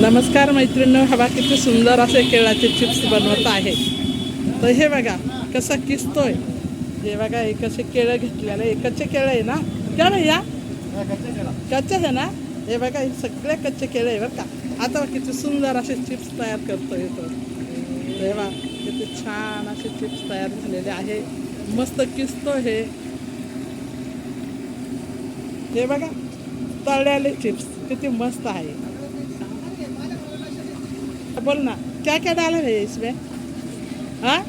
नमस्कार मैत्रिणी हवा किती सुंदर असे केळाचे चिप्स बनवत आहे. तर हे बघा कसं किसतोय. हे बघा हे केळं घेतलेलं आहे कच्चे केळं आहे ना? केळं या? कच्चे आहे ना? हे बघा हे सगळे कच्चे केळं आहे बरं का. आता किती सुंदर असे चिप्स तयार करतोय तो तेव्हा बघा किती छान असे चिप्स तयार झालेले आहे. मस्त किसतो हे. हे बघा तळलेले चिप्स किती मस्त आहे. बोल ना क्या क्या डाला है इसमें? हाँ?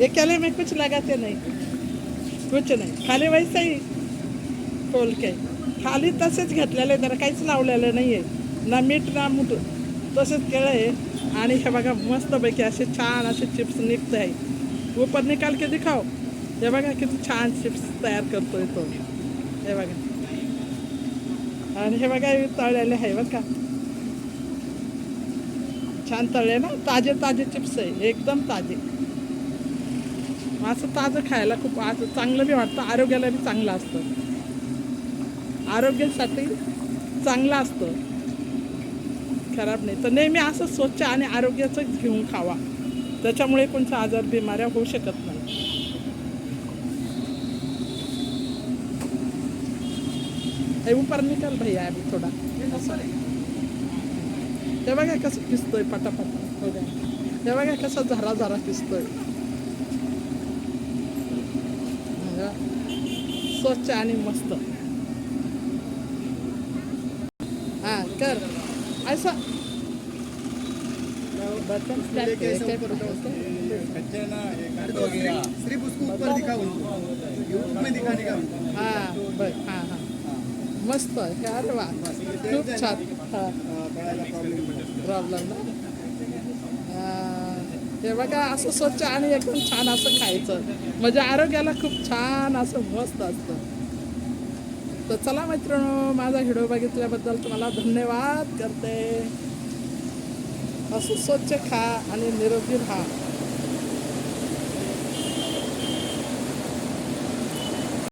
ये केले में कुछ लगाते नहीं। कुछ नाही खाली वैसे ही खोल के। खाली तसेच घेतलेले जरा काहीच लावलेलं नाही आहे ना मीठ ना मूठ तसेच केळं आहे. आणि हे बघा मस्तपैकी असे छान असे चिप्स निघत आहे. ऊपर निकाल के दिखाओ. हे बघा किती छान चिप्स तयार करतोय तो. हे बघा. आणि हे बघा तळलेले आहे बरं का. छान तळले ना? ताजे ताजे चिप्स आहे. एकदम ताजे. असं ताजं खायला खूप असं चांगलं बी वाटतं. आरोग्याला बी चांगलं असतं. आरोग्यासाठी चांगलं असतं. खराब नाही. तर नेहमी असं स्वच्छ आणि आरोग्याचं घेऊन खावा. त्याच्यामुळे कोणता आजार बिमाऱ्या होऊ शकत नाही. हे ऊपर भैया अभी थोडा. हे बघा कसं किसतोय पटापट बघा हे बघा कसं झरा झरा किसतोय बघा. स्वच्छ आणि मस्त हा कर असं बर्तन है, करते हैं? का मस्त आहे. अरे वा खूप छान. हा. प्रॉब्लेम ना हे बघा असं स्वच्छ आणि एकदम छान असं खायचं. म्हणजे आरोग्याला खूप छान असं मस्त असतं. तर चला मित्रांनो माझा व्हिडिओ बघितल्याबद्दल तुम्हाला धन्यवाद. करते. असं स्वच्छ खा आणि निरोगी राहा.